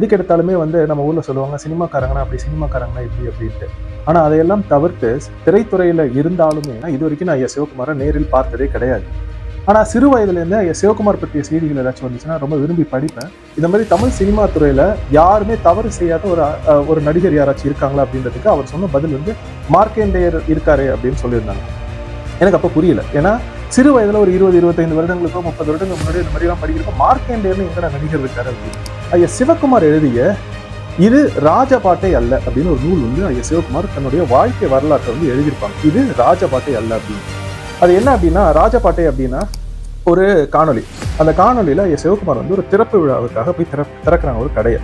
எதுக்கு எடுத்தாலுமே வந்து நம்ம ஊரில் சொல்லுவாங்க சினிமாக்காரங்கன்னா அப்படி சினிமாக்காரங்கன்னா இப்படி அப்படின்ட்டு. ஆனால் அதையெல்லாம் தவிர்த்து திரைத்துறையில் இருந்தாலுமே இது வரைக்கும் நான் ஐயா சிவகுமாரை நேரில் பார்த்ததே கிடையாது. ஆனால் சிறு வயதுலேருந்து ஐயா சிவகுமார் பற்றிய செய்திகள் ஏதாச்சும் வந்துச்சுன்னா ரொம்ப விரும்பி படிப்பேன். இந்த மாதிரி தமிழ் சினிமா துறையில் யாருமே தவறு செய்யாத ஒரு ஒரு நடிகர் யாராச்சும் இருக்காங்களா அப்படின்றதுக்கு அவர் சொன்ன பதில் வந்து மார்க்கேண்டேயர் இருக்காரு அப்படின்னு சொல்லியிருந்தாங்க. எனக்கு அப்போ புரியல. ஏன்னா சிறு வயதில் ஒரு இருபது இருபத்தைந்து வருடங்களுக்கோ முப்பது வருடங்களுக்கு முன்னாடி இந்த மாதிரி படிக்கிறப்போ படிக்கிறப்ப எங்கடா நடிகர் இருக்காரு அப்படின்னு. ஐயா சிவகுமார் எழுதிய இது ராஜபாட்டை அல்ல அப்படின்னு ஒரு நூல் வந்து ஐயா சிவகுமார் தன்னுடைய வாழ்க்கை வரலாற்றை வந்து எழுதியிருப்பாங்க. இது ராஜபாட்டை அல்ல அப்படின்னு. அது என்ன அப்படின்னா ராஜபாட்டை அப்படின்னா ஒரு காணொளி. அந்த காணொலியில் ஐயா சிவகுமார் வந்து ஒரு திறப்பு விழாவுக்காக போய் திற திறக்கிறாங்க ஒரு கடையை.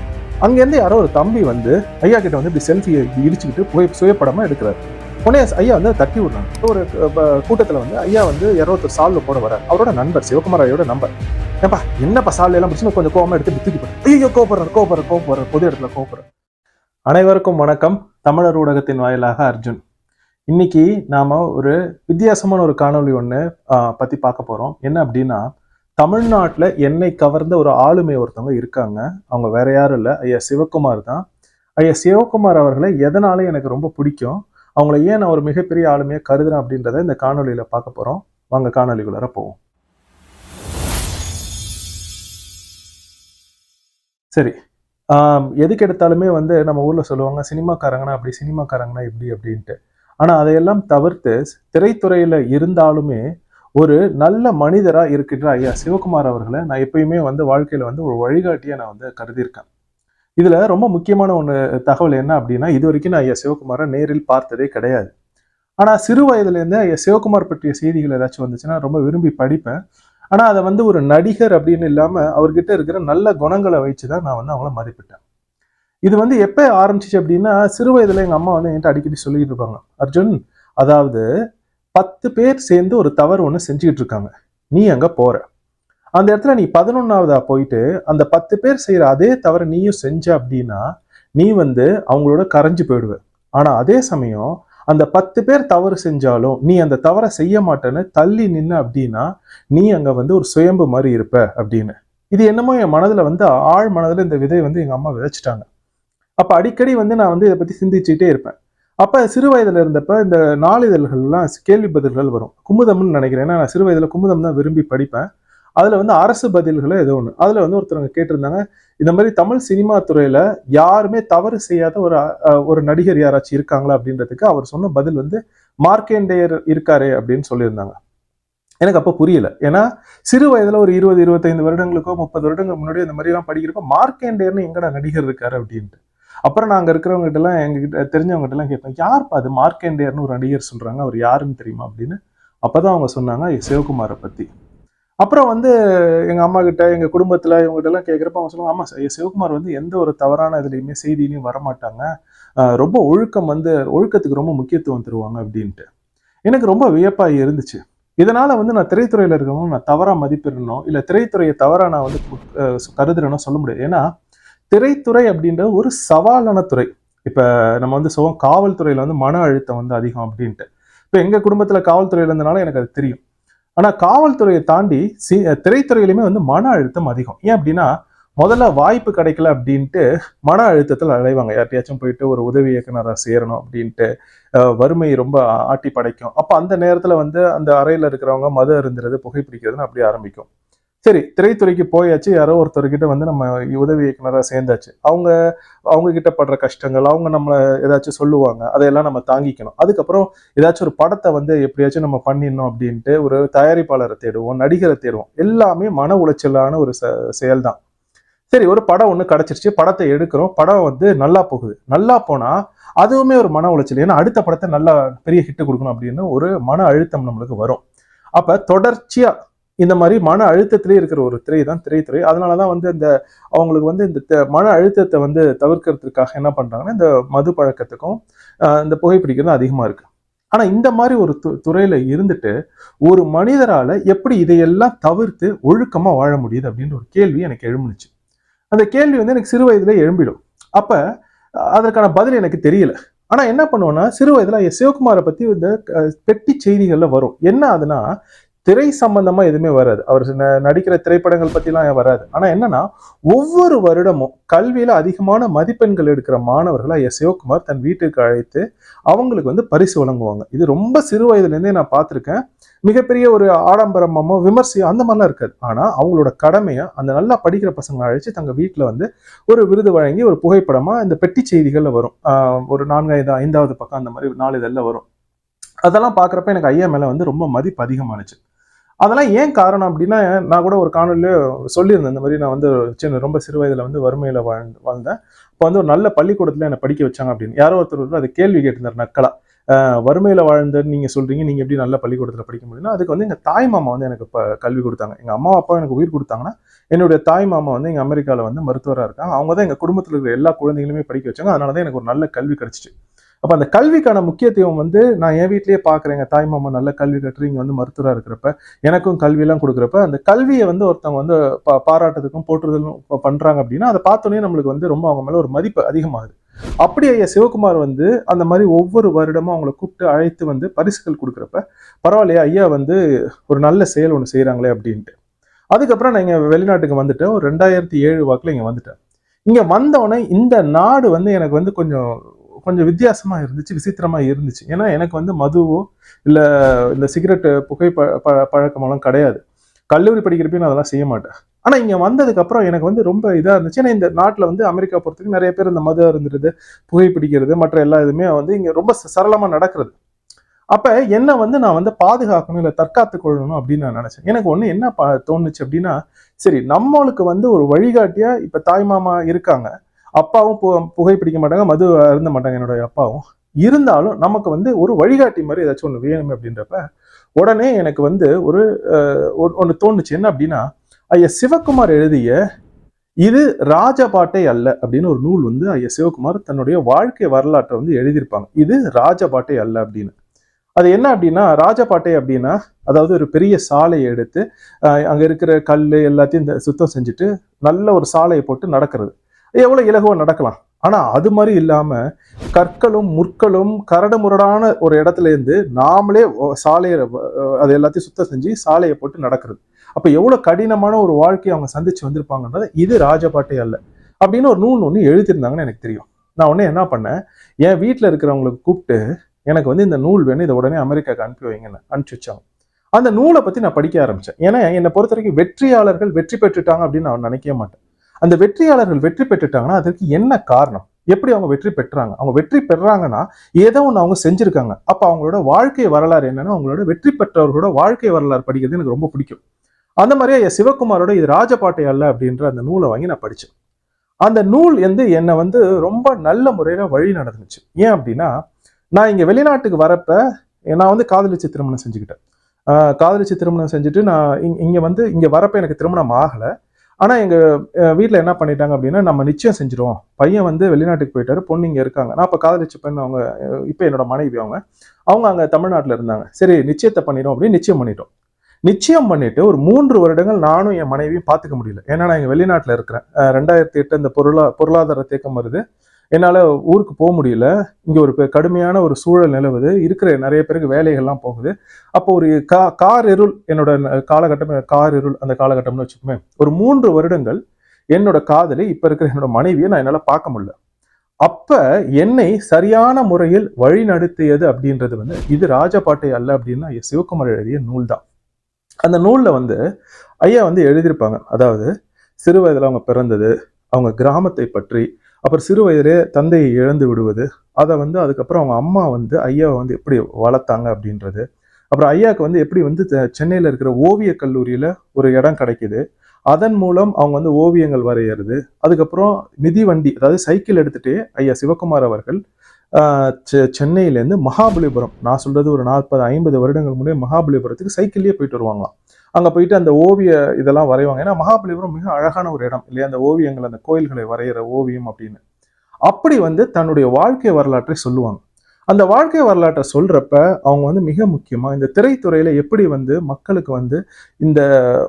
அங்கேருந்து யாரோ ஒரு தம்பி வந்து ஐயா கிட்ட வந்து இப்படி செல்ஃபியை இடிச்சுக்கிட்டு புகை சுயப்படமாக எடுக்கிறார். உடனே ஐயா வந்து தட்டி விடுறாங்க. ஒரு கூட்டத்தில் வந்து ஐயா வந்து இரநூத்தர் சாலில் போட வர அவரோட நண்பர் சிவகுமார் ஐயோட நண்பர். ஏப்பா என்னப்பா சால்வ எல்லாம் கொஞ்சம் கோபமாக எடுத்து தூக்கி போடுறேன் ஐயோ கோபப்படுற கோபப்படுற கோபப்படுற பொது இடத்துல கோபப்படுற அனைவருக்கும் வணக்கம். தமிழர் ஊடகத்தின் வாயிலாக அர்ஜுன். இன்னைக்கு நாம ஒரு வித்தியாசமான ஒரு காணொளி ஒன்று பத்தி பார்க்க போறோம். என்ன அப்படின்னா தமிழ்நாட்டில் என்னை கவர்ந்த ஒரு ஆளுமை ஒருத்தவங்க இருக்காங்க. அவங்க வேற யாரும் இல்லை. ஐயா சிவகுமார் தான். ஐயா சிவகுமார் அவர்களை எதனால எனக்கு ரொம்ப பிடிக்கும்? அவங்கள ஏன் நான் ஒரு மிகப்பெரிய ஆளுமையை கருதுறேன் அப்படின்றத இந்த காணொலியில் பார்க்க போகிறோம் வாங்க காணொலிக்குள்ளார போவோம். சரி. எதுக்கு எடுத்தாலுமே வந்து நம்ம ஊரில் சொல்லுவாங்க சினிமாக்காரங்கன்னா அப்படி சினிமாக்காரங்கன்னா இப்படி அப்படின்ட்டு. ஆனால் அதையெல்லாம் தவிர்த்து திரைத்துறையில் இருந்தாலுமே ஒரு நல்ல மனிதராக இருக்கின்ற ஐயா சிவகுமார் அவர்களை நான் எப்பயுமே வந்து வாழ்க்கையில் வந்து ஒரு வழிகாட்டியாக நான் வந்து கருதியிருக்கேன். இதில் ரொம்ப முக்கியமான ஒன்று தகவல் என்ன அப்படின்னா இது வரைக்கும் நான் ஐயா சிவகுமாரை நேரில் பார்த்ததே கிடையாது. ஆனால் சிறு வயதுலேருந்து ஐயா சிவகுமார் பற்றிய செய்திகள் ஏதாச்சும் வந்துச்சுன்னா ரொம்ப விரும்பி படிப்பேன். ஆனால் அதை வந்து ஒரு நடிகர் அப்படின்னு இல்லாமல் அவர்கிட்ட இருக்கிற நல்ல குணங்களை வச்சு தான் நான் வந்து அவங்கள மதிப்பிட்டேன். இது வந்து எப்போ ஆரம்பிச்சிச்சு அப்படின்னா சிறு வயதில் எங்கள் அம்மா வந்து என்கிட்ட அடிக்கடி சொல்லிக்கிட்டு இருப்பாங்க. அர்ஜுன் அதாவது பத்து பேர் சேர்ந்து ஒரு தவறு ஒன்று செஞ்சுக்கிட்டு இருக்காங்க. நீ அங்கே போகிற அந்த இடத்துல நீ பதினொன்னாவதா போயிட்டு அந்த பத்து பேர் செய்யற அதே தவிர நீயும் செஞ்ச அப்படின்னா நீ வந்து அவங்களோட கரைஞ்சு போயிடுவ. ஆனா அதே சமயம் அந்த பத்து பேர் தவறு செஞ்சாலும் நீ அந்த தவறை செய்ய மாட்டேன்னு தள்ளி நின்ன அப்படின்னா நீ அங்க வந்து ஒரு சுயம்பு மாதிரி இருப்ப அப்படின்னு. இது என்னமோ என் மனதுல வந்து ஆழ் மனதுல இந்த விதை வந்து எங்க அம்மா விதைச்சிட்டாங்க. அப்ப அடிக்கடி வந்து நான் வந்து இதை பத்தி சிந்திச்சுட்டே இருப்பேன். அப்ப சிறு வயதுல இருந்தப்ப இந்த நாளிதழ்கள்லாம் கேள்வி பதில்கள் வரும். குமுதம்னு நினைக்கிறேன். ஏன்னா நான் சிறு வயதுல குமுதம் தான் விரும்பி படிப்பேன். அதில் வந்து அரசு பதில்களை ஏதோ ஒன்று அதில் வந்து ஒருத்தவங்க கேட்டிருந்தாங்க இந்த மாதிரி தமிழ் சினிமா துறையில் யாருமே தவறு செய்யாத ஒரு ஒரு நடிகர் யாராச்சும் இருக்காங்களா அப்படின்றதுக்கு அவர் சொன்ன பதில் வந்து மார்க்கேண்டேயர் இருக்காரே அப்படின்னு சொல்லியிருந்தாங்க. எனக்கு அப்போ புரியல. ஏன்னா சிறு வயதில் ஒரு இருபது இருபத்தைந்து வருடங்களுக்கோ முப்பது வருடங்களுக்கு முன்னாடி இந்த மாதிரிலாம் படிக்கிறப்போ படிக்கிறப்ப மார்க்கேண்டேயர்னு எங்கடா நடிகர் இருக்காரு அப்படின்ட்டு. அப்புறம் நாங்கள் இருக்கிறவங்க எல்லாம் எங்ககிட்ட தெரிஞ்சவங்ககிட்டலாம் கேட்போம் யார்ப்பா அது மார்க்கேண்டேயர்னு ஒரு நடிகர் சொல்கிறாங்க அவர் யாருன்னு தெரியுமா? அப்படின்னு. அப்போ தான் அவங்க சொன்னாங்க சிவகுமாரை பற்றி அப்புறம் வந்து எங்க அம்மா கிட்ட எங்க குடும்பத்துல இவங்ககிட்ட எல்லாம் கேட்கிறப்ப அவங்க சொல்லுவாங்க ஆமா சிவகுமார் வந்து எந்த ஒரு தவறான இதுலயுமே செய்தியிலையும் வரமாட்டாங்க ரொம்ப ஒழுக்கம் வந்து ஒழுக்கத்துக்கு ரொம்ப முக்கியத்துவம் தருவாங்க அப்படின்ட்டு. எனக்கு ரொம்ப வியப்பா இருந்துச்சு. இதனால வந்து நான் திரைத்துறையில இருக்கவங்க நான் தவறா மதிப்பிடணும் இல்ல திரைத்துறையை தவறா நான் வந்து கருதுறேன்னு சொல்ல முடியாது. ஏன்னா திரைத்துறை அப்படின்ற ஒரு சவாலான துறை. இப்ப நம்ம வந்து சொல்லுவோம் காவல்துறையில வந்து மன அழுத்தம் வந்து அதிகம் அப்படின்ட்டு. இப்ப எங்க குடும்பத்துல காவல்துறையில இருந்தனால எனக்கு அது தெரியும். ஆனால் காவல்துறையை தாண்டி சி திரைத்துறையிலுமே வந்து மன அழுத்தம் அதிகம். ஏன் அப்படின்னா முதல்ல வாய்ப்பு கிடைக்கல அப்படின்ட்டு மன அழுத்தத்தில் அலைவாங்க. யார்ட்டையாச்சும் போயிட்டு ஒரு உதவி இயக்குனராக சேரணும் அப்படின்ட்டு வறுமை ரொம்ப ஆட்டி படைக்கும் அப்போ அந்த நேரத்தில் வந்து அந்த அறையில் இருக்கிறவங்க மது அருந்துறது புகைப்பிடிக்கிறதுன்னு அப்படி ஆரம்பிக்கும். சரி திரைத்துறைக்கு போயாச்சு. யாரோ ஒருத்தர்கிட்ட வந்து நம்ம உதவி இயக்குனராக சேர்ந்தாச்சு. அவங்க அவங்க கிட்ட படுற கஷ்டங்கள் அவங்க நம்மளை ஏதாச்சும் சொல்லுவாங்க அதையெல்லாம் நம்ம தாங்கிக்கணும். அதுக்கப்புறம் ஏதாச்சும் ஒரு படத்தை வந்து எப்படியாச்சும் நம்ம பண்ணிடணும் அப்படின்ட்டு ஒரு தயாரிப்பாளரை தேடுவோம் நடிகரை தேடுவோம். எல்லாமே மன உளைச்சலான ஒரு செ செயல் தான் சரி ஒரு படம் ஒன்று கிடச்சிருச்சு. படத்தை எடுக்கிறோம். படம் வந்து நல்லா போகுது. நல்லா போனால் அதுவுமே ஒரு மன உளைச்சல். ஏன்னா அடுத்த படத்தை நல்லா பெரிய ஹிட்டு கொடுக்கணும் அப்படின்னு ஒரு மன அழுத்தம் நம்மளுக்கு வரும். அப்போ தொடர்ச்சியாக இந்த மாதிரி மன அழுத்தத்திலே இருக்கிற ஒரு திரை தான் திரைத்துறை. அதனாலதான் வந்து இந்த அவங்களுக்கு வந்து இந்த த- மன அழுத்தத்தை வந்து தவிர்க்கிறதுக்காக என்ன பண்றாங்கன்னா இந்த மது பழக்கத்துக்கும் இந்த புகைப்பிடிக்கிறதும் அதிகமா இருக்கு. ஆனா இந்த மாதிரி ஒரு து- துறையில இருந்துட்டு ஒரு மனிதரால எப்படி இதையெல்லாம் தவிர்த்து ஒழுக்கமாக வாழ முடியுது அப்படின்ற ஒரு கேள்வி எனக்கு எழும்புனுச்சு. அந்த கேள்வி வந்து எனக்கு சிறு வயதில் எழும்பிடும். அப்ப அதற்கான பதில் எனக்கு தெரியல. ஆனா என்ன பண்ணுவோன்னா சிறு வயதில் சிவகுமாரை பற்றி இந்த பெட்டி செய்திகள்ல வரும். என்ன அதுனா திரை சம்பந்தமா எதுவுமே வராது. அவர் நடிக்கிற திரைப்படங்கள் பத்திலாம் வராது. ஆனா என்னன்னா ஒவ்வொரு வருடமும் கல்வியில அதிகமான மதிப்பெண்கள் எடுக்கிற மாணவர்களை எஸ். சிவகுமார் தன் வீட்டுக்கு அழைத்து அவங்களுக்கு வந்து பரிசு வழங்குவாங்க. இது ரொம்ப சிறு வயதுல இருந்தே நான் பார்த்துருக்கேன். மிகப்பெரிய ஒரு ஆடம்பரமோ விமர்சையோ அந்த மாதிரிலாம் இருக்காது. ஆனா அவங்களோட கடமையை அந்த நல்லா படிக்கிற பசங்களை அழைச்சு தங்க வீட்டுல வந்து ஒரு விருது வழங்கி ஒரு புகைப்படமா இந்த பெட்டி செய்திகள்ல வரும். ஒரு நான்காவது ஐந்தாவது பக்கம் அந்த மாதிரி நாலு இதெல்லாம் வரும். அதெல்லாம் பார்க்குறப்ப எனக்கு ஐயா மேலே வந்து ரொம்ப மதிப்பு அதிகமானுச்சு. அதெல்லாம் ஏன் காரணம் அப்படின்னா நான் கூட ஒரு காணொலியில சொல்லியிருந்தேன் இந்த மாதிரி நான் வந்து சின்ன ரொம்ப சிறு வயதில் வந்து வறுமையில் வாழ்ந்து வாழ்ந்தேன். இப்போ வந்து ஒரு நல்ல பள்ளிக்கூடத்தில் என்னை படிக்க வச்சாங்க அப்படின்னு. யாரோ ஒருத்தர் வந்து அது கேள்வி கேட்டிருந்தார் நக்கலா. வறுமையில் வாழ்ந்தன்னு நீங்கள் சொல்கிறீங்க நீங்கள் எப்படி நல்ல பள்ளிக்கூடத்தில் படிக்க முடியும்னா அதுக்கு வந்து எங்கள் தாய் மாமா வந்து எனக்கு இப்போ கல்வி கொடுத்தாங்க. எங்கள் அம்மா அப்பா எனக்கு உயிர் கொடுத்தாங்கன்னா என்னுடைய தாய் மாமா வந்து எங்கள் அமெரிக்காவில் வந்து மருத்துவராக இருக்காங்க. அவங்க தான் எங்கள் குடும்பத்தில் இருக்கிற எல்லா குழந்தைகளுமே படிக்க வச்சாங்க. அதனால தான் எனக்கு ஒரு நல்ல கல்வி கிடச்சிச்சு. அப்போ அந்த கல்விக்கான முக்கியத்துவம் வந்து நான் என் வீட்லயே பாக்குறேன் எங்க தாய் மாமா நல்ல கல்வி கற்று இங்க வந்து மருத்துவரா இருக்கிறப்ப எனக்கும் கல்வியெல்லாம் கொடுக்குறப்ப அந்த கல்வியை வந்து ஒருத்தவங்க வந்து பா- பாராட்டுறதுக்கும் போற்றுதலும் ப- பண்றாங்க அப்படின்னா அதை பார்த்தோன்னே நம்மளுக்கு வந்து ரொம்ப அவங்க மேல ஒரு மதிப்பு அதிகமாகுது. அப்படி ஐயா சிவகுமார் வந்து அந்த மாதிரி ஒவ்வொரு வருடமும் அவங்கள கூப்பிட்டு அழைத்து வந்து பரிசுகள் கொடுக்குறப்ப பரவாயில்லையா ஐயா வந்து ஒரு நல்ல செயல் ஒன்று செய்கிறாங்களே அப்படின்ட்டு. அதுக்கப்புறம் நான் இங்கே வெளிநாட்டுக்கு வந்துட்டேன். ஒரு ரெண்டாயிரத்தி ஏழு வாக்கில் இங்கே வந்துட்டேன். இங்கே வந்தோடனே இந்த நாடு வந்து எனக்கு வந்து கொஞ்சம் கொஞ்சம் வித்தியாசமாக இருந்துச்சு விசித்திரமாக இருந்துச்சு. ஏன்னா எனக்கு வந்து மதுவோ இல்லை இந்த சிகரெட் புகை ப ப- பழக்கமெல்லாம் கிடையாது. கல்லூரி படிக்கிறப்பையும் நான் அதெல்லாம் செய்ய மாட்டேன். ஆனால் இங்கே வந்ததுக்கப்புறம் எனக்கு வந்து ரொம்ப இதாக இருந்துச்சு. ஏன்னா இந்த நாட்டில் வந்து அமெரிக்கா பொறுத்தவரைக்கும் நிறைய பேர் இந்த மது அருந்துறது புகை பிடிக்கிறது மற்ற எல்லா இதுவுமே வந்து இங்கே ரொம்ப ச- நடக்கிறது. அப்போ என்ன வந்து நான் வந்து பாதுகாக்கணும் இல்லை தற்காத்து கொள்ளணும் அப்படின்னு நான் நினச்சேன். எனக்கு ஒன்று என்ன ப- தோணுச்சு அப்படின்னா சரி நம்மளுக்கு வந்து ஒரு வழிகாட்டியாக இப்போ தாய்மாமா இருக்காங்க. அப்பாவும் பு- புகை பிடிக்க மாட்டாங்க மது அருந்த மாட்டாங்க என்னுடைய அப்பாவும். இருந்தாலும் நமக்கு வந்து ஒரு வழிகாட்டி மாதிரி ஏதாச்சும் ஒன்று வேணும் அப்படின்றப்ப உடனே எனக்கு வந்து ஒரு ஒன்று தோணுச்சு. என்ன அப்படின்னா ஐயா சிவகுமார் எழுதிய இது ராஜபாட்டை அல்ல அப்படின்னு ஒரு நூல் வந்து ஐயா சிவகுமார் தன்னுடைய வாழ்க்கை வரலாற்றை வந்து எழுதியிருப்பாங்க. இது ராஜபாட்டை அல்ல அப்படின்னு. அது என்ன அப்படின்னா ராஜபாட்டை அப்படின்னா அதாவது ஒரு பெரிய சாலையை எடுத்து அங்கே இருக்கிற கல் எல்லாத்தையும் இந்த சுத்தம் செஞ்சுட்டு நல்ல ஒரு சாலையை போட்டு நடக்கிறது. எவ்வளோ இலகுவாக நடக்கலாம்? ஆனால் அது மாதிரி இல்லாமல் கற்களும் முற்களும் கரடுமுரடான ஒரு இடத்துல இருந்து நாமளே சாலையை அது எல்லாத்தையும் சுத்தம் செஞ்சு சாலையை போட்டு நடக்கிறது. அப்போ எவ்வளோ கடினமான ஒரு வாழ்க்கையை அவங்க சந்திச்சு வந்திருப்பாங்கன்றது இது ராஜபாட்டே அல்ல. அப்படின்னு ஒரு நூல் ஒன்று எழுதியிருந்தாங்கன்னு எனக்கு தெரியும். நான் உடனே என்ன பண்ணேன்? என் வீட்டில் இருக்கிறவங்களுக்கு கூப்பிட்டு எனக்கு வந்து இந்த நூல் வேணும் இதை உடனே அமெரிக்காவுக்கு அனுப்பி வைங்கன்னு அனுப்பிச்சு வச்சாங்க. அந்த நூலை பற்றி நான் படிக்க ஆரம்பித்தேன் ஏன்னா என்னை பொறுத்த வரைக்கும் வெற்றியாளர்கள் வெற்றி பெற்றுட்டாங்க அப்படின்னு நான் நினைக்கவே மாட்டேன். அந்த வெற்றியாளர்கள் வெற்றி பெற்றுட்டாங்கன்னா அதற்கு என்ன காரணம்? எப்படி அவங்க வெற்றி பெற்றாங்க? அவங்க வெற்றி பெறாங்கன்னா ஏதோ ஒன்று அவங்க செஞ்சுருக்காங்க. அப்போ அவங்களோட வாழ்க்கை வரலாறு என்னன்னா அவங்களோட வெற்றி பெற்றவர்களோட வாழ்க்கை வரலாறு படிக்கிறது எனக்கு ரொம்ப பிடிக்கும். அந்த மாதிரியே சிவகுமாரோட இது ராஜபாட்டை அல்ல அப்படின்ற அந்த நூலை வாங்கி நான் படித்தேன் அந்த நூல் வந்து என்னை வந்து ரொம்ப நல்ல முறையில் வழி நடந்துச்சு. ஏன் அப்படின்னா நான் இங்கே வெளிநாட்டுக்கு வரப்ப நான் வந்து காதலிச்சு திருமணம் செஞ்சுக்கிட்டேன். காதலிச்சு திருமணம் செஞ்சுட்டு நான் இங்கே வந்து இங்கே வரப்ப எனக்கு திருமணம் ஆகலை. ஆனால் எங்கள் வீட்டில் என்ன பண்ணிட்டாங்க அப்படின்னா நம்ம நிச்சயம் செஞ்சிருவோம். பையன் வந்து வெளிநாட்டுக்கு போயிட்டாரு பொண்ணு இங்கே இருக்காங்க. நான் இப்போ காதலிச்ச பெண் அவங்க இப்போ என்னோட மனைவி அவங்க. அவங்க அங்கே தமிழ்நாட்டில் இருந்தாங்க. சரி நிச்சயத்தை பண்ணிடும் அப்படின்னு நிச்சயம் பண்ணிட்டோம். நிச்சயம் பண்ணிட்டு ஒரு மூன்று வருடங்கள் நானும் என் மனைவியும் பார்த்துக்க முடியல. ஏன்னா நான் இங்கே வெளிநாட்டில் இருக்கிறேன். ரெண்டாயிரத்தி எட்டு இந்த பொருளா பொருளாதார தேக்கம் வருது. என்னால் ஊருக்கு போக முடியல. இங்கே ஒரு கடுமையான ஒரு சூழல் நிலவுது. இருக்கிற நிறைய பேருக்கு வேலைகள்லாம் போகுது. அப்போ ஒரு கா கார் இருள் என்னோட காலகட்டம் கார் இருள் அந்த காலகட்டம்னு வச்சுக்கோமே ஒரு மூன்று வருடங்கள் என்னோட காதலி இப்போ இருக்கிற என்னோட மனைவியை நான் என்னால் பார்க்க முடியல. அப்போ என்னை சரியான முறையில் வழி நடத்தியது அப்படின்றது வந்து இது ராஜபாட்டை அல்ல அப்படின்னா சிவகுமார் எழுதிய நூல் தான். அந்த நூலில் வந்து ஐயா வந்து எழுதியிருப்பாங்க. அதாவது சிறு வயதில் அவங்க பிறந்தது அவங்க கிராமத்தை பற்றி அப்புறம் சிறு வயதிலே தந்தையை இழந்து விடுவது அதை வந்து அதுக்கப்புறம் அவங்க அம்மா வந்து ஐயாவை வந்து எப்படி வளர்த்தாங்க அப்படின்றது. அப்புறம் ஐயாவுக்கு வந்து எப்படி வந்து த- இருக்கிற ஓவியக் கல்லூரியில் ஒரு இடம் கிடைக்குது. அதன் மூலம் அவங்க வந்து ஓவியங்கள் வரைகிறது அதுக்கப்புறம் மிதிவண்டி அதாவது சைக்கிள் எடுத்துகிட்டே ஐயா சிவகுமார் அவர்கள் செ- சென்னையிலேருந்து மகாபலிபுரம் நான் சொல்கிறது ஒரு நாற்பது ஐம்பது வருடங்கள் முன்னே மகாபலிபுரத்துக்கு சைக்கிள்லேயே போயிட்டு வருவாங்களாம். அங்கே போயிட்டு அந்த ஓவிய இதெல்லாம் வரைவாங்க. ஏன்னா மகாபலிபுரம் மிக அழகான ஒரு இடம் இல்லையா? அந்த ஓவியங்கள் அந்த கோயில்களை வரைகிற ஓவியம் அப்படின்னு. அப்படி வந்து தன்னுடைய வாழ்க்கை வரலாற்றை சொல்லுவாங்க. அந்த வாழ்க்கை வரலாற்றை சொல்றப்ப அவங்க வந்து மிக முக்கியமாக இந்த திரைத்துறையில எப்படி வந்து மக்களுக்கு வந்து இந்த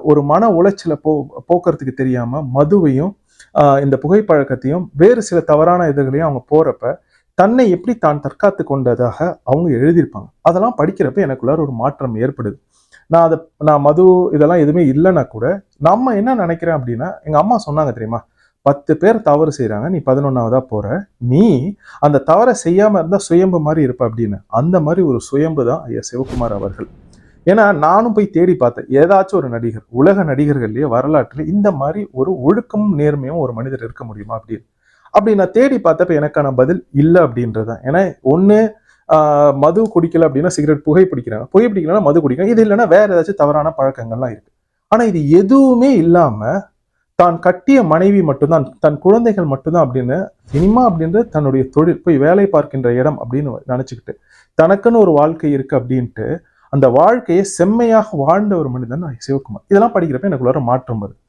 ஒரு மன உளைச்சலை போ போக்குறதுக்கு தெரியாம மதுவையும் இந்த புகைப்பழக்கத்தையும் வேறு சில தவறான இதுகளையும் அவங்க போறப்ப தன்னை எப்படி தான் தற்காத்து கொண்டதாக அவங்க எழுதியிருப்பாங்க. அதெல்லாம் படிக்கிறப்ப எனக்குள்ளார ஒரு மாற்றம் ஏற்படுது. நான் அதை நான் மது இதெல்லாம் எதுவுமே இல்லைன்னா கூட நம்ம என்ன நினைக்கிறேன் அப்படின்னா எங்கள் அம்மா சொன்னாங்க தெரியுமா? பத்து பேர் தவறு செய்கிறாங்க நீ பதினொன்றாவதாக போகிற நீ அந்த தவறை செய்யாமல் இருந்தால் சுயம்பு மாதிரி இருப்ப அப்படின்னு. அந்த மாதிரி ஒரு சுயம்பு தான் ஐயா சிவகுமார் அவர்கள். ஏன்னா நானும் போய் தேடி பார்த்தேன் ஏதாச்சும் ஒரு நடிகர் உலக நடிகர்கள்லேயே வரலாற்றில் இந்த மாதிரி ஒரு ஒழுக்கமும் நேர்மையும் ஒரு மனிதர் இருக்க முடியுமா அப்படின்னு. அப்படி நான் தேடி பார்த்தப்ப எனக்கான பதில் இல்லை அப்படின்றதான் ஏன்னா ஒன்று மது குடிக்கல அப்படின்னா சிகரெட் புகை பிடிக்கிறாங்க. புகை பிடிக்கலன்னா மது குடிக்கிறாங்க. இது இல்லைன்னா வேற ஏதாச்சும் தவறான பழக்கங்கள்லாம் இருக்கு. ஆனா இது எதுவுமே இல்லாம தான் கட்டிய மனைவி மட்டும்தான் தன் குழந்தைகள் மட்டும்தான் அப்படின்னு சினிமா அப்படின்றது தன்னுடைய தொழில் போய் வேலை பார்க்கின்ற இடம் அப்படின்னு நினைச்சுக்கிட்டு தனக்குன்னு ஒரு வாழ்க்கை இருக்கு அப்படின்ட்டு அந்த வாழ்க்கையை செம்மையாக வாழ்ந்த ஒரு மனிதன் சிவகுமார். இதெல்லாம் படிக்கிறப்ப எனக்குள்ளார மாற்றம் வருது.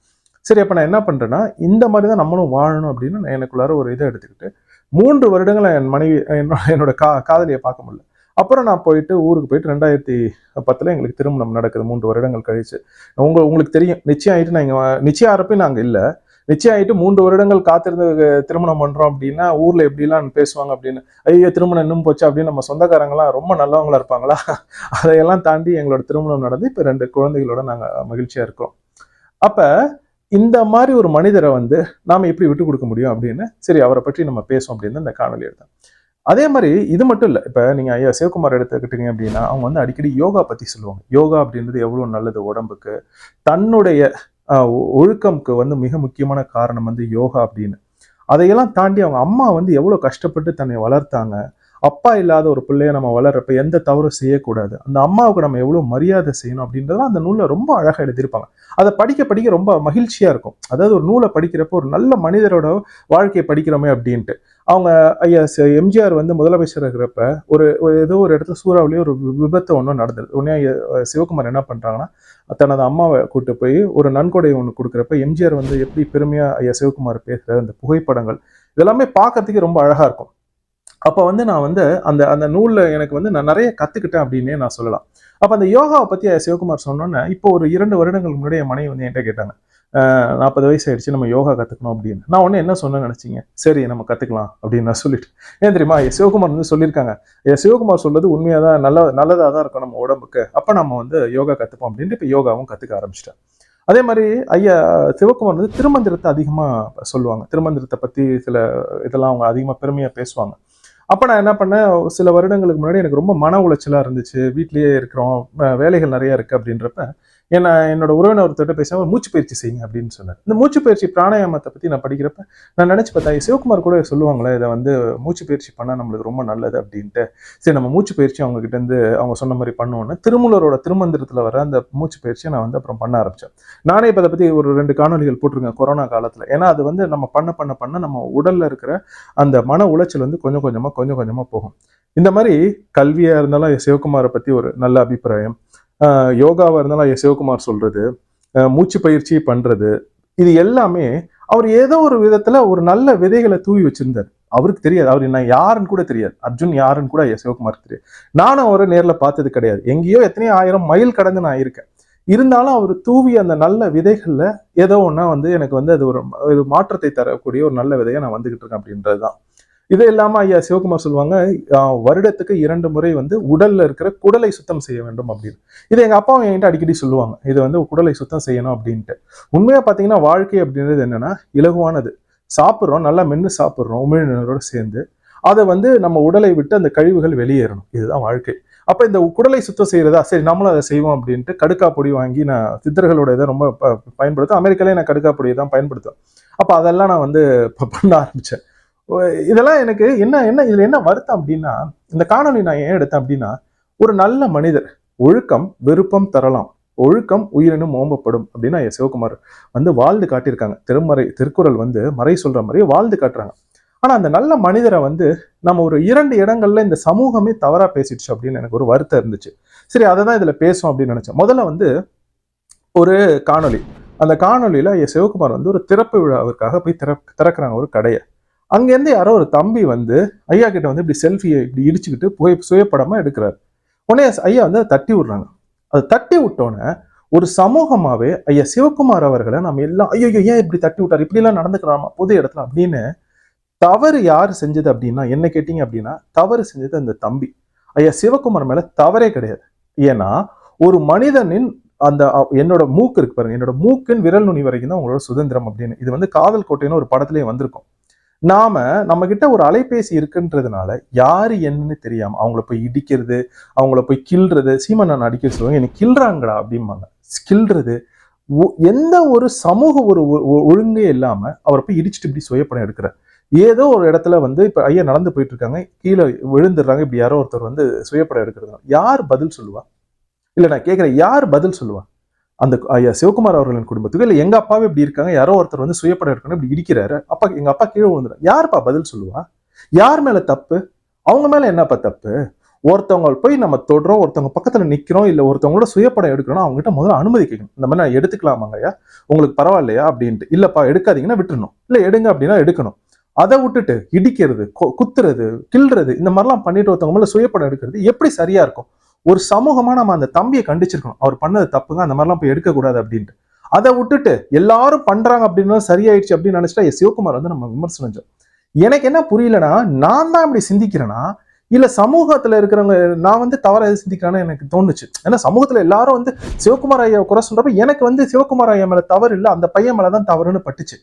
சரி அப்போ நான் என்ன பண்ணுறேன்னா இந்த மாதிரி தான் நம்மளும் வாழணும் அப்படின்னு நான் எனக்குள்ளார ஒரு இதை எடுத்துக்கிட்டு மூன்று வருடங்கள் என் மனைவி என்னோட என்னோட கா காதலியை பார்க்க முடியல. அப்புறம் நான் போயிட்டு ஊருக்கு போயிட்டு ரெண்டாயிரத்தி பத்தில் எங்களுக்கு திருமணம் நடக்குது மூன்று வருடங்கள் கழிச்சு. உங்க உங்களுக்கு தெரியும் நிச்சயம் ஆயிட்டு நான் இங்கே நிச்சயம் ஆகிறப்ப நாங்கள் இல்லை. நிச்சயம் ஆயிட்டு மூன்று வருடங்கள் காத்திருந்து திருமணம் பண்ணுறோம் அப்படின்னா ஊரில் எப்படிலாம் பேசுவாங்க அப்படின்னு ஐயோ திருமணம் இன்னும் போச்சு அப்படின்னு நம்ம சொந்தக்காரங்களாம் ரொம்ப நல்லவங்களா இருப்பாங்களா? அதையெல்லாம் தாண்டி எங்களோட திருமணம் நடந்து இப்போ ரெண்டு குழந்தைகளோட நாங்கள் மகிழ்ச்சியாக இருக்கிறோம். அப்போ இந்த மாதிரி ஒரு மனிதரை வந்து நாம் எப்படி விட்டு கொடுக்க முடியும் அப்படின்னு சரி அவரை பற்றி நம்ம பேசுவோம் அப்படின்னு இந்த காணொலி எடுத்தேன். அதே மாதிரி இது மட்டும் இல்லை இப்போ நீங்கள் ஐயா சிவகுமார் எடுத்துக்கிட்டீங்க அப்படின்னா அவங்க வந்து அடிக்கடி யோகா பற்றி சொல்லுவாங்க. யோகா அப்படின்றது எவ்வளோ நல்லது உடம்புக்கு? தன்னுடைய ஒழுக்கம்க்கு வந்து மிக முக்கியமான காரணம் வந்து யோகா அப்படின்னு. அதையெல்லாம் தாண்டி அவங்க அம்மா வந்து எவ்வளோ கஷ்டப்பட்டு தன்னை வளர்த்தாங்க. அப்பா இல்லாத ஒரு பிள்ளைய நம்ம வளர்றப்ப எந்த தவறும் செய்யக்கூடாது. அந்த அம்மாவுக்கு நம்ம எவ்வளோ மரியாதை செய்யணும் அப்படின்றதெல்லாம் அந்த நூலில் ரொம்ப அழகாக எழுதியிருப்பாங்க. அதை படிக்க படிக்க ரொம்ப மகிழ்ச்சியாக இருக்கும். அதாவது ஒரு நூலை படிக்கிறப்போ ஒரு நல்ல மனிதரோட வாழ்க்கையை படிக்கிறோமே அப்படின்ட்டு. அவங்க ஐயா எம்ஜிஆர் வந்து முதலமைச்சர் இருக்கிறப்ப ஒரு ஒரு ஏதோ ஒரு இடத்துல சூறாவளியே ஒரு வி- விபத்து ஒன்றும் நடந்தது. உடனே ஐயா, சிவகுமார் என்ன பண்ணுறாங்கன்னா தனது அம்மாவை கூட்டு போய் ஒரு நன்கொடை ஒன்று கொடுக்குறப்ப எம்ஜிஆர் வந்து எப்படி பெருமையாக ஐயா சிவகுமார் பேசுகிற அந்த புகைப்படங்கள் இதெல்லாமே பார்க்கறதுக்கே ரொம்ப அழகாக இருக்கும். அப்போ வந்து நான் வந்து அந்த அந்த நூலில் எனக்கு வந்து நான் நிறைய கற்றுக்கிட்டேன் அப்படின்னே நான் சொல்லலாம். அப்போ அந்த யோகாவை பற்றி சிவகுமார் சொன்னோன்னே இப்போ ஒரு இரண்டு வருடங்களுக்கு முன்னாடி என் மனைவி வந்து என்கிட்ட கேட்டாங்க. நாற்பது வயசு ஆயிடுச்சு நம்ம யோகா கற்றுக்கணும் அப்படின்னு. நான் ஒன்று என்ன சொன்னேன்னு நினச்சிங்க? சரி நம்ம கற்றுக்கலாம் அப்படின்னு நான் சொல்லிட்டு ஏன் தெரியுமா? ஐயா சிவகுமார் வந்து சொல்லியிருக்காங்க. என் சிவகுமார் சொல்றது உண்மையாக தான் நல்ல நல்லதாக தான் இருக்கும் நம்ம உடம்புக்கு. அப்போ நம்ம வந்து யோகா கற்றுப்போம் அப்படின்ட்டு இப்போ யோகாவும் கற்றுக்க ஆரம்பிச்சிட்டேன். அதே மாதிரி ஐயா சிவகுமார் வந்து திருமந்திரத்தை அதிகமாக சொல்லுவாங்க. திருமந்திரத்தை பற்றி சில இதெல்லாம் அவங்க அதிகமாக பெருமையாக பேசுவாங்க. அப்போ நான் என்ன பண்ணேன் சில வருடங்களுக்கு முன்னாடி எனக்கு ரொம்ப மன உளைச்சலாக இருந்துச்சு. வீட்லேயே இருக்கிறோம் வேலைகள் நிறைய இருக்குது அப்படின்றப்ப ஏன்னா என்னோட உறவினர் ஒருத்தர்கிட்ட பேசாம மூச்சு பயிற்சி செய்யுங்க அப்படின்னு சொன்னார். இந்த மூச்சு பயிற்சி பிராணாயாமத்தை பற்றி நான் படிக்கிறப்ப நான் நினச்சி பார்த்தேன் சிவகுமார் கூட சொல்லுவாங்களே இதை வந்து மூச்சு பயிற்சி பண்ணால் நம்மளுக்கு ரொம்ப நல்லது அப்படின்ட்டு. சரி நம்ம மூச்சு பயிற்சி அவங்க கிட்ட இருந்து அவங்க சொன்ன மாதிரி பண்ணுவோன்னு திருமூலரோட திருமந்திரத்தில் வர அந்த மூச்சு பயிற்சியை நான் வந்து அப்புறம் பண்ண ஆரம்பித்தேன் நானே இப்போ அதை பற்றி ஒரு ரெண்டு காணொலிகள் போட்டிருக்கேன் கொரோனா காலத்தில். ஏன்னா அது வந்து நம்ம பண்ண பண்ண பண்ண நம்ம உடலில் இருக்கிற அந்த மன உளைச்சல் வந்து கொஞ்சம் கொஞ்சமாக கொஞ்சம் கொஞ்சமாக போகும். இந்த மாதிரி கல்வியாக இருந்தாலும் சிவகுமாரை பற்றி ஒரு நல்ல அபிப்பிராயம் யோகாவாக இருந்தாலும் சிவகுமார் சொல்கிறது மூச்சு பயிற்சி பண்ணுறது இது எல்லாமே அவர் ஏதோ ஒரு விதத்தில் ஒரு நல்ல விதைகளை தூவி வச்சிருந்தார். அவருக்கு தெரியாது. அவர் நான் யாருன்னு கூட தெரியாது. அர்ஜுன் யாருன்னு கூட ஐயா சிவகுமாருக்கு தெரியாது. நானும் அவரை நேரில் பார்த்தது கிடையாது. எங்கேயோ எத்தனையோ ஆயிரம் மைல் கடந்து நான் இருக்கேன். இருந்தாலும் அவர் தூவி அந்த நல்ல விதைகளில் ஏதோ ஒன்றா வந்து எனக்கு வந்து அது ஒரு மாற்றத்தை தரக்கூடிய ஒரு நல்ல விதையை நான் வந்துக்கிட்டு இருக்கேன் அப்படின்றது தான் இது இல்லாமல் ஐயா சிவகுமார் சொல்லுவாங்க வருடத்துக்கு இரண்டு முறை வந்து உடல்ல இருக்கிற குடலை சுத்தம் செய்ய வேண்டும் அப்படின்னு. இது எங்க அப்பாவும் என்கிட்ட அடிக்கடி சொல்லுவாங்க இது வந்து குடலை சுத்தம் செய்யணும் அப்படின்ட்டு. உண்மையா பாத்தீங்கன்னா வாழ்க்கை அப்படின்றது என்னன்னா இலகுவானது. சாப்பிட்றோம் நல்லா மென்று சாப்பிட்றோம் உமிழ்நீரோட சேர்ந்து அதை வந்து நம்ம உடலை விட்டு அந்த கழிவுகள் வெளியேறணும். இதுதான் வாழ்க்கை. அப்ப இந்த குடலை சுத்தம் செய்யறதா சரி நம்மளும் அதை செய்வோம் அப்படின்ட்டு கடுக்கா பொடி வாங்கி நான் சித்தர்களோட இதை ரொம்ப ப- பயன்படுத்தும் அமெரிக்காலே நான் கடுக்கா பொடியை தான் பயன்படுத்துவேன். அப்போ அதெல்லாம் நான் வந்து பண்ண ஆரம்பிச்சேன். இதெல்லாம் எனக்கு என்ன என்ன இதில் என்ன வருத்தம் அப்படின்னா இந்த காணொளி நான் ஏன் எடுத்தேன் அப்படின்னா ஒரு நல்ல மனிதர் ஒழுக்கம் விருப்பம் தரலாம் ஒழுக்கம் உயிரினும் ஓம்பப்படும் அப்படின்னு ஐயா சிவகுமார் வந்து வாழ்ந்து காட்டியிருக்காங்க. திருமறை திருக்குறள் வந்து மறை சொல்ற மாதிரியே வாழ்ந்து காட்டுறாங்க. ஆனா அந்த நல்ல மனிதரை வந்து நம்ம ஒரு இரண்டு இடங்கள்ல இந்த சமூகமே தவறா பேசிடுச்சு அப்படின்னு எனக்கு ஒரு வருத்தம் இருந்துச்சு. சரி அதை தான் இதுல பேசும் அப்படின்னு நினைச்சேன். முதல்ல வந்து ஒரு காணொளி. அந்த காணொளியில ஐயா சிவகுமார் வந்து ஒரு திறப்பு விழாவிற்காக போய் திற திறக்கிறாங்க ஒரு கடையை. அங்கேருந்து யாரோ ஒரு தம்பி வந்து ஐயா கிட்ட வந்து இப்படி செல்ஃபியை இப்படி இடிச்சுக்கிட்டு புகை சுயப்படமாக எடுக்கிறார். உடனே ஐயா வந்து அதை தட்டி விடுறாங்க. அதை தட்டி விட்டோன்னே ஒரு சமூகமாகவே ஐயா சிவகுமார் அவர்களை நம்ம எல்லாம் ஐயோ ஏன் இப்படி தட்டி விட்டார்? இப்படிலாம் நடந்துக்கிறாமா பொது இடத்துல அப்படின்னு தவறு யார் செஞ்சது அப்படின்னா என்ன கேட்டீங்க அப்படின்னா தவறு செஞ்சது அந்த தம்பி. ஐயா சிவகுமார் மேலே தவறே கிடையாது. ஏன்னா ஒரு மனிதனின் அந்த என்னோட மூக்கு இருக்கு பாருங்க. என்னோட மூக்கின் விரல் நுனி வரைக்கும் தான் உங்களோட சுதந்திரம் அப்படின்னு. இது வந்து காதல் கோட்டைன்னு ஒரு படத்துலேயே வந்திருக்கும். நாம நம்ம கிட்ட ஒரு அலைபேசி இருக்குன்றதுனால யாரு என்னன்னு தெரியாம அவங்கள போய் இடிக்கிறது அவங்கள போய் கில்றது சீமா நான் அடிக்க சொல்லுவாங்க எனக்கு கில்றாங்கடா அப்படிம்பாங்க. கில்றது ஒ- எந்த ஒரு சமூக ஒரு ஒ- ஒழுங்கே இல்லாம அவரை போய் இடிச்சுட்டு இப்படி சுயப்படம் எடுக்கிறார். ஏதோ ஒரு இடத்துல வந்து இப்ப ஐயா நடந்து போயிட்டு இருக்காங்க கீழே விழுந்துடுறாங்க இப்படி யாரோ ஒருத்தர் வந்து சுயப்படம் எடுக்கிறது யார் பதில் சொல்லுவா? இல்ல நான் கேட்கிறேன் யார் பதில் சொல்லுவா? அந்த ஐயா சிவகுமார் அவர்களின் குடும்பத்துக்கு இல்லை எங்கள் அப்பாவே இப்படி இருக்காங்க யாரோ ஒருத்தர் வந்து சுயப்படம் எடுக்கணும் இப்படி இடிக்கிறாரு. அப்பா எங்கள் அப்பா கீழே விழுந்துடும் யாருப்பா பதில் சொல்லுவா? யார் மேலே தப்பு? அவங்க மேலே என்னப்பா தப்பு? ஒருத்தவங்க போய் நம்ம தொடுறோம் ஒருத்தவங்க பக்கத்தில் நிற்கிறோம் இல்லை ஒருத்தவங்களோட சுயப்படம் எடுக்கணும் அவங்ககிட்ட முதல்ல அனுமதி கேட்கணும். இந்த மாதிரி நான் எடுத்துக்கலாமாங்க ஐயா? உங்களுக்கு பரவாயில்லையா? அப்படின்ட்டு. இல்லைப்பா எடுக்காதீங்கன்னா விட்டுறணும். இல்லை எடுங்க அப்படின்னா எடுக்கணும். அதை விட்டுட்டு இடிக்கிறது கொ- குத்துறது கில்றது இந்த மாதிரிலாம் பண்ணிட்டு ஒருத்தவங்க மேலே சுயப்படம் எடுக்கிறது எப்படி சரியா இருக்கும்? ஒரு சமூகமா நம்ம அந்த தம்பியை கண்டிச்சிருக்கணும். அவர் பண்ணது தப்புங்க அந்த மாதிரிலாம் போய் எடுக்கக்கூடாது அப்படின்ட்டு. அதை விட்டுட்டு எல்லாரும் பண்றாங்க அப்படின்னா சரியாயிடுச்சு அப்படின்னு நினைச்சிட்டா சிவகுமார் வந்து நம்ம விமர்சனம் எனக்கு என்ன புரியலன்னா நான் தான் இப்படி சிந்திக்கிறேன்னா இல்ல சமூகத்துல இருக்கிறவங்க நான் வந்து தவற எது சிந்திக்கிறேன்னு எனக்கு தோணுச்சு. ஏன்னா சமூகத்துல எல்லாரும் வந்து சிவகுமார் ஐயா குறை சொல்றப்ப எனக்கு வந்து சிவகுமார் ஐயா மேல தவறு இல்லை அந்த பையன் மேலதான் தவறுன்னு பட்டுச்சு.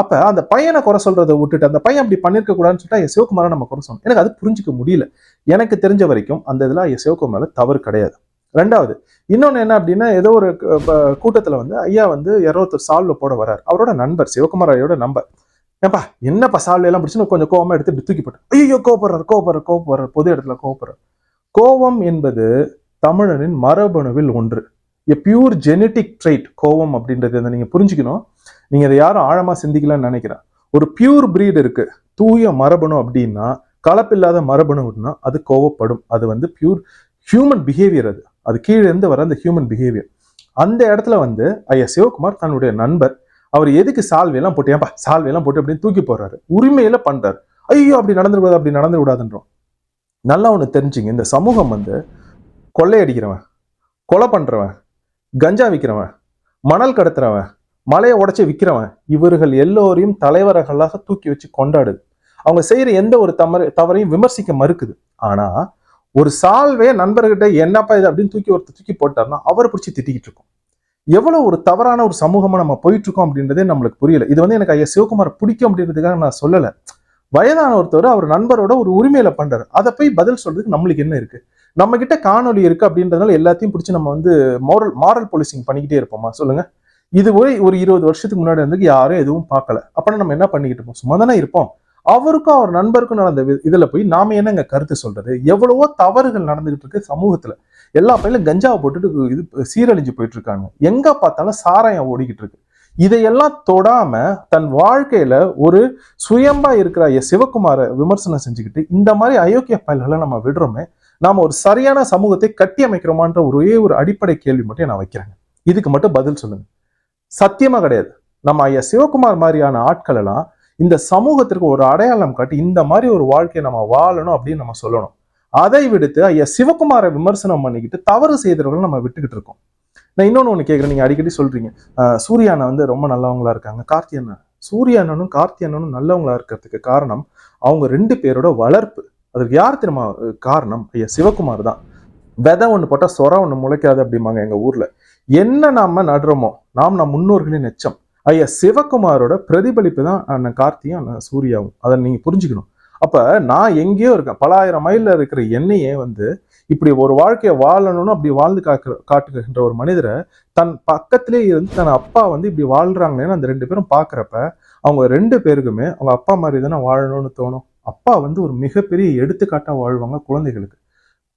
அப்ப அந்த பையனை குறை சொல்றதை விட்டுட்டு அந்த பையன் அப்படி பண்ணிருக்க கூடாதுன்னு சொல்லிட்டு ஐயா சிவகுமாரை நம்ம குறை சொன்னோம் எனக்கு அது புரிஞ்சுக்க முடியல. எனக்கு தெரிஞ்ச வரைக்கும் அந்த இதுல ஐயா சிவகுமார் மேல தவறு கிடையாது. ரெண்டாவது இன்னொன்னு என்ன அப்படின்னா ஏதோ ஒரு கூட்டத்தில் கூட்டத்துல வந்து ஐயா வந்து இரநூத்தர் ஒருத்தர் சால்வ போட வர்றாரு. அவரோட நண்பர் சிவகுமார் ஐயோட நண்பர். ஏப்பா என்னப்பா சால்வ எல்லாம் பிடிச்சு கொஞ்சம் கோவமா எடுத்து இப்படி தூக்கி போட்டு ஐயோ கோபப்படுறாரு கோபப்படுறாரு கோபப்படுறாரு பொது இடத்துல கோபப்படுறாரு கோபம் என்பது தமிழனின் மரபணுவில் ஒன்று. எ பியூர் ஜெனட்டிக் ட்ரைட் கோபம் அப்படின்றது அதை நீங்க புரிஞ்சுக்கணும். நீங்க அதை யாரும் ஆழமா சிந்திக்கலாம்னு நினைக்கிறேன். ஒரு பியூர் breed இருக்கு. தூய மரபணு அப்படின்னா கலப்பில்லாத மரபணு அப்படின்னா அது கோவப்படும். அது வந்து பியூர் ஹியூமன் பிஹேவியர் அது. அது கீழே இருந்து வர அந்த ஹியூமன் பிஹேவியர் அந்த இடத்துல வந்து ஐயா சிவகுமார் தன்னுடைய நண்பர் அவர் எதுக்கு சால்வையெல்லாம் போட்டு ஏன்பா சால்வையெல்லாம் போட்டு அப்படின்னு தூக்கி போடுறாரு. உரிமையில பண்றாரு. ஐயோ அப்படி நடந்துவிடாது அப்படி நடந்து விடாதுன்றோம் நல்லா ஒன்று தெரிஞ்சுங்க. இந்த சமூகம் வந்து கொள்ளையடிக்கிறவன் கொலை பண்றவன் கஞ்சா விற்கிறவன் மணல் கடத்துறவன் மலையை உடச்சி விற்கிறவன் இவர்கள் எல்லோரையும் தலைவர்களாக தூக்கி வச்சு கொண்டாடுது அவங்க செய்யற எந்த ஒரு தவறு தவறையும் விமர்சிக்க மறுக்குது. ஆனா ஒரு சால்வே நண்பர்கிட்ட என்னப்பா இது அப்படின்னு தூக்கி ஒருத்தர் தூக்கி போட்டாருன்னா அவரை பிடிச்சி திட்டிக்கிட்டு இருக்கோம். எவ்வளவு ஒரு தவறான ஒரு சமூகமா நம்ம போயிட்டு இருக்கோம் அப்படின்றதே நம்மளுக்கு புரியல. இது வந்து எனக்கு ஐயா சிவகுமார் பிடிக்கும் அப்படின்றதுக்காக நான் சொல்லலை. வயதான ஒருத்தர் அவர் நண்பரோட ஒரு உரிமையில பண்றாரு. அதை போய் பதில் சொல்றதுக்கு நம்மளுக்கு என்ன இருக்கு? நம்ம கிட்ட காணொலி இருக்கு அப்படின்றதுனால எல்லாத்தையும் பிடிச்சி நம்ம வந்து மோரல் மாரல் போலீசிங் பண்ணிக்கிட்டே இருப்போமா? சொல்லுங்க. இது ஒரு ஒரு இருபது வருஷத்துக்கு முன்னாடி வந்து யாரும் எதுவும் பார்க்கல. அப்பனா நம்ம என்ன பண்ணிக்கிட்டு இருப்போம்? சும்மா தானே இருப்போம். அவருக்கும் அவர் நண்பருக்கும் நடந்த இதுல போய் நாம என்னங்க கருத்து சொல்றது? எவ்வளவோ தவறுகள் நடந்துகிட்டு இருக்கு சமூகத்துல. எல்லா பையிலும் கஞ்சாவை போட்டுட்டு இது சீரழிஞ்சு போயிட்டு இருக்காங்க. எங்க பார்த்தாலும் சாராயம் ஓடிக்கிட்டு இருக்கு. இதையெல்லாம் தொடாம தன் வாழ்க்கையில ஒரு சுயம்பா இருக்கிற சிவகுமாரை விமர்சனம் செஞ்சுக்கிட்டு இந்த மாதிரி அயோக்கிய பயல்களை நம்ம விடுறோமே நாம ஒரு சரியான சமூகத்தை கட்டி அமைக்கிறோமான்ற ஒரே ஒரு அடிப்படை கேள்வி மட்டும் நான் வைக்கிறேன் இதுக்கு மட்டும் பதில் சொல்லுங்க. சத்தியமா கிடையாது. நம்ம ஐயா சிவகுமார் மாதிரியான ஆட்கள் எல்லாம் இந்த சமூகத்திற்கு ஒரு அடையாளம் காட்டி இந்த மாதிரி ஒரு வாழ்க்கையை நம்ம வாழணும் அப்படின்னு நம்ம சொல்லணும். அதை விடுத்து ஐயா சிவகுமாரை விமர்சனம் பண்ணிக்கிட்டு தவறு செய்தவர்கள் நம்ம விட்டுக்கிட்டு இருக்கோம். நான் இன்னொன்று ஒன்று கேட்குறேன். நீங்க அடிக்கடி சொல்கிறீங்க சூர்யானா வந்து ரொம்ப நல்லவங்களா இருக்காங்க. கார்த்தி அண்ணன் சூரிய அண்ணனும் கார்த்தி அண்ணனும் நல்லவங்களா இருக்கிறதுக்கு காரணம் அவங்க ரெண்டு பேரோட வளர்ப்பு. அதுக்கு யார் தெரியுமா காரணம்? ஐயா சிவகுமார் தான். விதை ஒன்று போட்டால் சொர ஒன்று முளைக்காது அப்படிம்பாங்க எங்கள் ஊரில். என்ன நாம நடுறோமோ நாம் நம் முன்னோர்களின் எச்சம். ஐயா சிவகுமாரோட பிரதிபலிப்பு தான் அண்ணன் கார்த்தியும் அண்ணன் சூர்யாவும். அதை நீங்க புரிஞ்சுக்கணும். அப்ப நான் எங்கேயோ இருக்கேன். பலாயிரம் மைலில் இருக்கிற என்னையே வந்து இப்படி ஒரு வாழ்க்கையை வாழணும்னு அப்படி வாழ்ந்து காக்கிற காட்டுகின்ற ஒரு மனிதரை தன் பக்கத்திலே இருந்து தன் அப்பா வந்து இப்படி வாழ்றாங்களேன்னு அந்த ரெண்டு பேரும் பாக்குறப்ப அவங்க ரெண்டு பேருக்குமே அவங்க அப்பா மாதிரி தானே வாழணும்னு தோணும். அப்பா வந்து ஒரு மிகப்பெரிய எடுத்துக்காட்டா வாழ்வாங்க குழந்தைகளுக்கு.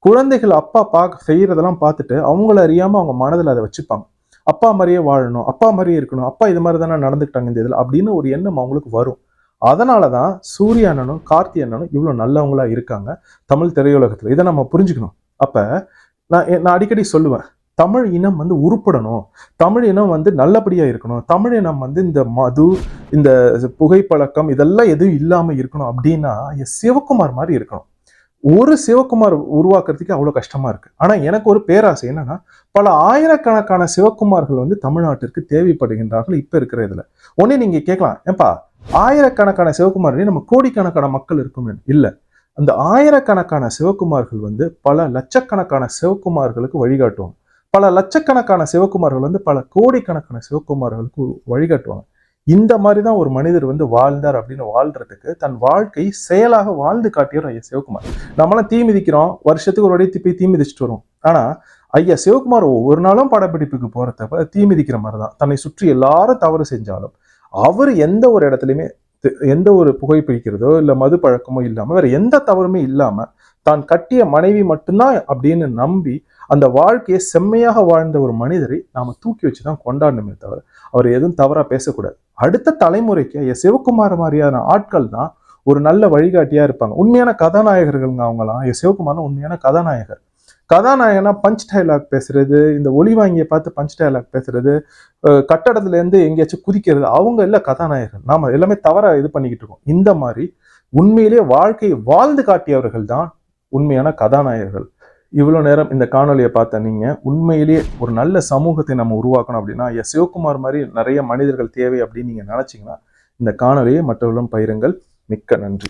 குழந்தைகள் அப்பா பார்க்க செய்கிறதெல்லாம் பார்த்துட்டு அவங்கள அறியாமல் அவங்க மனதில் அதை வச்சுப்பாங்க. அப்பா மாதிரியே வாழணும் அப்பா மாதிரியே இருக்கணும் அப்பா இது மாதிரி தானே நடந்துக்கிட்டாங்க இந்த இதில் அப்படின்னு ஒரு எண்ணம் அவங்களுக்கு வரும். அதனால தான் சூரிய அண்ணனும் கார்த்தி அண்ணனும் இவ்வளோ நல்லவங்களா இருக்காங்க தமிழ் திரையுலகத்தில். இதை நம்ம புரிஞ்சுக்கணும். அப்போ நான் நான் அடிக்கடி சொல்லுவேன் தமிழ் இனம் வந்து உருப்படணும். தமிழ் இனம் வந்து நல்லபடியாக இருக்கணும். தமிழ் இனம் வந்து இந்த மது இந்த புகைப்பழக்கம் இதெல்லாம் எதுவும் இல்லாமல் இருக்கணும் அப்படின்னா சிவகுமார் மாதிரி இருக்கணும். ஒரு சிவகுமார் உருவாக்குறதுக்கு அவ்வளோ கஷ்டமாக இருக்குது ஆனால் எனக்கு ஒரு பேராசை என்னன்னா பல ஆயிரக்கணக்கான சிவகுமார்கள் வந்து தமிழ்நாட்டிற்கு தேவைப்படுகின்றார்கள் இப்போ இருக்கிற இதில். ஒன்றே நீங்கள் கேட்கலாம் ஏப்பா ஆயிரக்கணக்கான சிவகுமார்களே நம்ம கோடிக்கணக்கான மக்கள் இருக்குமே இல்லை அந்த ஆயிரக்கணக்கான சிவகுமார்கள் வந்து பல லட்சக்கணக்கான சிவகுமார்களுக்கு வழிகாட்டுவாங்க. பல லட்சக்கணக்கான சிவகுமார்கள் வந்து பல கோடிக்கணக்கான சிவகுமார்களுக்கு வழிகாட்டுவாங்க. இந்த மாதிரி தான் ஒரு மனிதர் வந்து வாழ்ந்தார் அப்படின்னு வாழ்றதுக்கு தன் வாழ்க்கை செயலாக வாழ்ந்து காட்டியவர் ஐயா சிவகுமார். நம்மளாம் தீ மிதிக்கிறோம் வருஷத்துக்கு ஒரு வாட்டி போய் தீ மிதிச்சுட்டு வரும் ஆனால் ஐயா சிவகுமார் ஒவ்வொரு நாளும் படப்பிடிப்புக்கு போகிறத தீ மிதிக்கிற மாதிரி தான் தன்னை சுற்றி எல்லாரும் தவறு செஞ்சாலும் அவர் எந்த ஒரு இடத்துலையுமே எந்த ஒரு புகைப்பிடிக்கிறதோ இல்லை மது பழக்கமோ இல்லாமல் வேற எந்த தவறுமே இல்லாமல் தான் கட்டிய மனைவி மட்டும்தான் அப்படின்னு நம்பி அந்த வாழ்க்கையை செம்மையாக வாழ்ந்த ஒரு மனிதரை நாம தூக்கி வச்சு தான் கொண்டாடணுமே தவிர அவர் எதுவும் தவறாக பேசக்கூடாது. அடுத்த தலைமுறைக்கு ஐயா சிவகுமார் மாதிரியான ஆட்கள் தான் ஒரு நல்ல வழிகாட்டியா இருப்பாங்க. உண்மையான கதாநாயகர்கள்ங்க அவங்களாம் ஐயா சிவகுமார் உண்மையான கதாநாயகர். கதாநாயகனா பஞ்ச் டைலாக் பேசுறது இந்த ஒளி வாங்கியை பார்த்து பஞ்ச் டைலாக் பேசுறது கட்டடத்துலேருந்து கட்டடத்துல இருந்து எங்கேயாச்சும் குதிக்கிறது அவங்க இல்ல கதாநாயகர்கள் நாம எல்லாமே தவறாக இது பண்ணிக்கிட்டு இருக்கோம். இந்த மாதிரி உண்மையிலேயே வாழ்க்கையை வாழ்ந்து காட்டியவர்கள் தான் உண்மையான கதாநாயகர்கள். இவ்வளோ நேரம் இந்த காணொலியை பார்த்த நீங்கள் உண்மையிலேயே ஒரு நல்ல சமூகத்தை நம்ம உருவாக்கணும் அப்படின்னா ஐயா சிவகுமார் மாதிரி நிறைய மனிதர்கள் தேவை அப்படின்னு நீங்கள் நினச்சிங்கன்னா இந்த காணொலியை மற்றவர்களும் பயிருங்கள் மிக்க நன்றி.